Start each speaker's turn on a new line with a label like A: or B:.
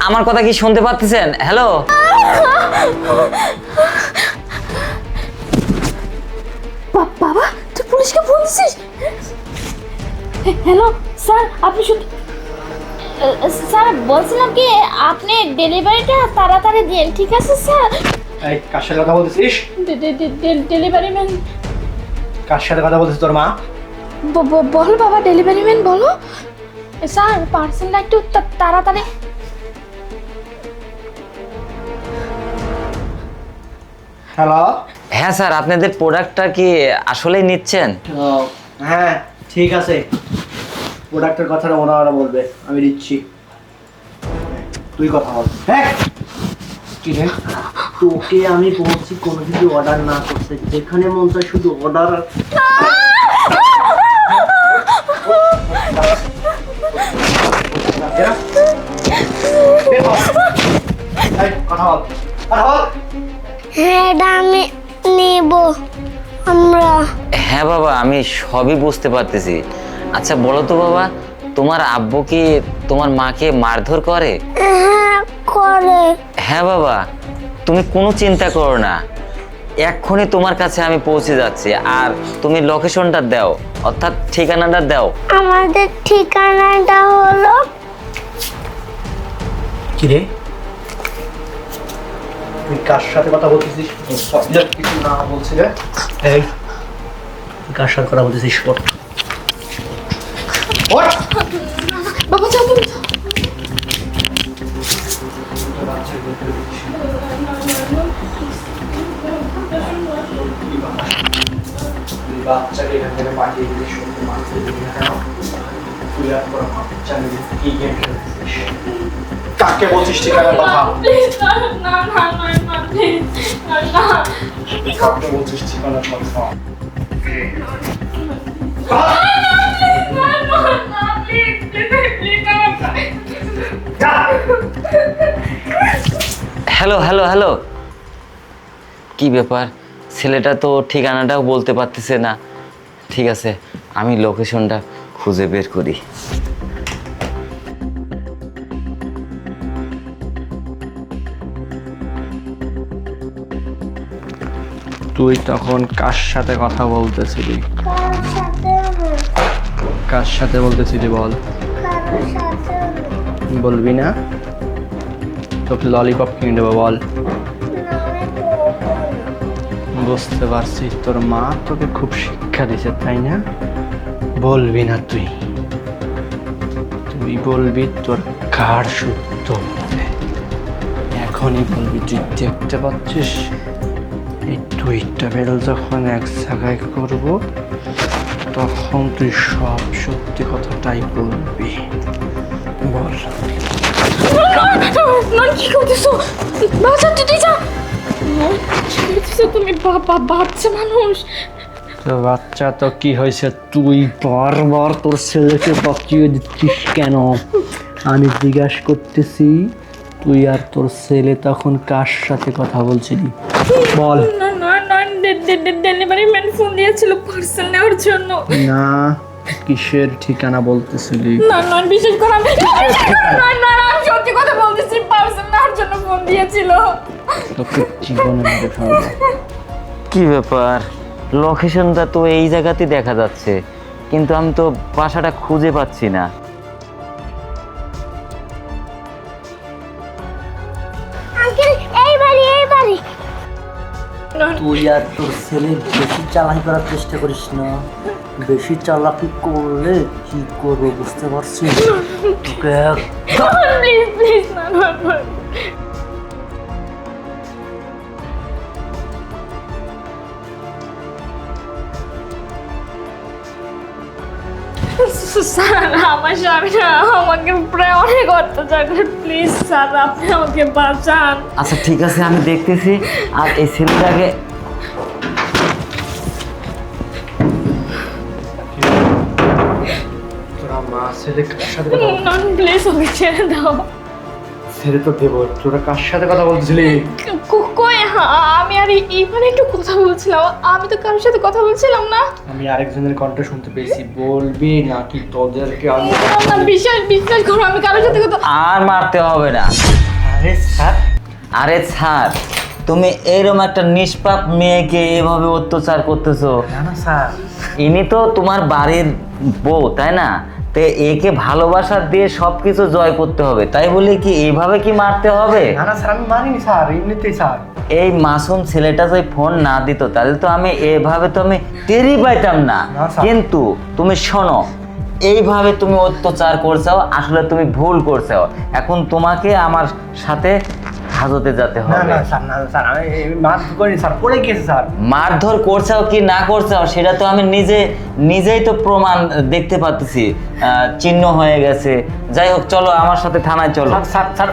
A: আমার কথা কি শুনতে পাচ্ছেন হ্যালো?
B: বা- বাবা তুই পুলিশকে ফোন দিছিস? হ্যালো স্যার আপনি শুধু স্যার বলছিলাম কি আপনি ডেলিভারিটা তাড়াতাড়ি দিন ঠিক আছে স্যার?
C: এই কার সাথে কথা বলছিস
B: ডেলিভারি ম্যান।
C: কার সাথে কথা বলছিস তোর মা?
B: বলো বাবা ডেলিভারি ম্যান বলো। স্যার পার্সেলটা একটু তা- তাড়াতাড়ি?
C: হ্যালো
A: হ্যাঁ স্যার আপনাদের প্রোডাক্টটা কি আসলেই নিচ্ছেন?
C: হ্যাঁ ঠিক আছে। প্রোডাক্টের কথাটা ওরা ওরা বলবে আমি দিচ্ছি। তুই কথা বল। হ্যাঁ? কি রে? তোকে আমি বলছি কোনো কিছু অর্ডার না করতে। যেখানে মন চায় শুধু অর্ডার
D: আমরা
A: হ্যাঁ বাবা আমি সবই বুঝতে পারতেছি। আচ্ছা বলো তো বাবা তোমার আব্বু কি তোমার মাকে মারধর করে?
D: হ্যাঁ করে।
A: হ্যাঁ বাবা তুমি কোনো চিন্তা করো না। এক্ষুনি তোমার কাছে আমি পৌঁছে যাচ্ছি আর তুমি লোকেশনটা দাও অর্থাৎ ঠিকানাটা দাও।
D: আমাদের ঠিকানাটা হলো
C: কি রে তুই কার সাথে কথা বলতেছিস কিছু না বলছি রে এই তুই কার সাথে কথা বলতেছিস ওঠ ওঠ
B: বাবা যাও তুমি
C: বাচ্চাকে এখান থেকে পাঠিয়ে দিলি সত্যি মারতে দিবি না কেন তুই আর তোর বাচ্চা মিলে কি গেম খেলতেছিস কাকে বলছিস ঠিকানা কথা
A: হ্যালো হ্যালো হ্যালো কি ব্যাপার? ছেলেটা তো ঠিকানাটাও বলতে পারতেছে না। ঠিক আছে, আমি লোকেশনটা খুঁজে বের করি।
C: তুই তখন কার সাথে কথা বলতেছিলি? কার সাথে বলতেছিলি বল? বলবি না? তোকে ললিপপ কিনে দেবো, বল। বুঝতে পারছি, তোর মা তোকে খুব শিক্ষা দিছে, তাই না? বলবি না তুই। তুই বলবি তোর কার সত্য এখনই বলবি, তুই দেখতে পাচ্ছিস? এই টুইটটা বেরো যখন এক জায়গায় করব তখন তুই সব সত্যি কথাটাই বলবি। বল।
B: কি করতেছো? বাচ্চা তুই যা। তুমি? বাবা বাচ্চা মানুষ।
C: তো বাচ্চা তো কি হয়েছে? তুই বারবার তোর ছেলেকে বাঁচিয়ে দিচ্ছিস কেন? আমি জিজ্ঞাসা করতেছি তুই আর তোর ছেলে তখন কার সাথে কথা বলছিলি? বল।
B: না না না ডেলিভারি ম্যান ফোন দিয়েছিল পার্সেল নেওয়ার জন্য।
C: না কিসের ঠিকানা বলতেছিলি?
B: না না বিশেষ করে আমি না না না আমি সত্যি কথা বলতেছি পার্সেল নেওয়ার জন্য ফোন দিয়েছিল।
C: তোকে জীবনে মেরে
A: কি ব্যাপার? লোকেশনটা তো এই জায়গাতেই দেখা যাচ্ছে। কিন্তু আমি তো বাসাটা খুঁজে পাচ্ছি না।
E: তুই আর তোর ছেলে বেশি চালাকি করার চেষ্টা করিস না। বেশি চালাকি করলে কি করব বুঝতে পারছিস?
B: স্যার আমার স্বামীরা আমাকে প্রায় অনেক অত্যাচার করে। প্লিজ স্যার আপনি আমাকে বাঁচান।
A: আচ্ছা ঠিক আছে আমি দেখতেছি। আর এই ছেলেটাকে
C: ছেলে কার সাথে কথা বল-
B: না প্লিজ ওকে ছেড়ে দাও।
C: ছেলে তো দেবো তোরা কার সাথে কথা বলতেছিলি?
B: কো- কই হা- আমি আর আর এই- এইখানে একটু কথা বলছিলাম আমি তো কারোর সাথে কথা বলছিলাম না।
C: আমি আরেকজনের কণ্ঠ শুনতে পেয়েছি বলবি নাকি তোদেরকে আমি
B: না, না, বিশ্বাস বিশ্বাস করো আমি কারোর সাথে কথা
A: আর মারতে হবে না।
C: আরে স্যার।
A: আরে স্যার তুমি এরকম একটা নিষ্পাপ মেয়েকে এভাবে অত্যাচার করতেছো।
C: না না স্যার।
A: ইনি তো তোমার বাড়ির বউ তাই না? তো একে ভালোবাসা দিয়ে সব কিছু জয় করতে হবে। তাই বলে কি এইভাবে কি মারতে হবে?
C: না না স্যার আমি মানিনি স্যার এমনিতেই স্যার।
A: এই মাসুম ছেলেটা যদি ফোন না দিত তাহলে তো আমি এভাবে তো আমি টেরই পাইতাম না, কিন্তু তুমি শোনো এইভাবে তুমি অত্যাচার করছ আসলে তুমি ভুল করছ। এখন তোমাকে আমার সাথে হাজতে যেতে হবে।
C: না স্যার না স্যার আমি মাছ করিনি স্যার পড়ে গিয়েছে স্যার।
A: মারধর করছাও কি না করছাও সেটা তো আমি নিজে নিজেই তো প্রমাণ দেখতে পাচ্ছি আহ, চিহ্ন হয়ে গেছে। যাই হোক চলো আমার সাথে থানায় চলো।
C: Sir sir